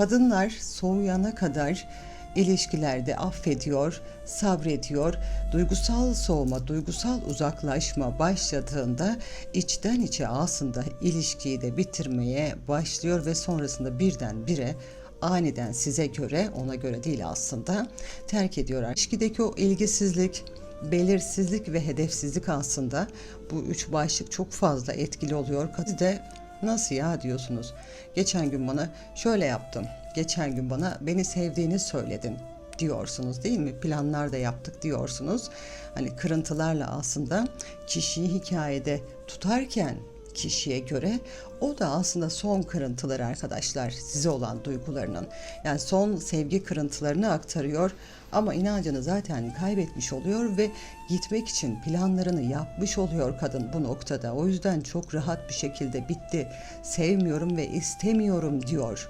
Kadınlar soğuyana kadar ilişkilerde affediyor, sabrediyor. Duygusal soğuma, duygusal uzaklaşma başladığında içten içe aslında ilişkiyi de bitirmeye başlıyor ve sonrasında birdenbire aniden size göre, ona göre değil aslında terk ediyorlar. İlişkideki o ilgisizlik, belirsizlik ve hedefsizlik aslında bu üç başlık çok fazla etkili oluyor. Kadın de nasıl ya diyorsunuz. Geçen gün bana şöyle yaptım. Geçen gün bana beni sevdiğini söyledin diyorsunuz değil mi? Planlar da yaptık diyorsunuz. Hani kırıntılarla aslında kişiyi hikayede tutarken kişiye göre o da aslında son kırıntıları arkadaşlar size olan duygularının. Yani son sevgi kırıntılarını aktarıyor ama inancını zaten kaybetmiş oluyor ve gitmek için planlarını yapmış oluyor kadın bu noktada. O yüzden çok rahat bir şekilde bitti. Sevmiyorum ve istemiyorum diyor.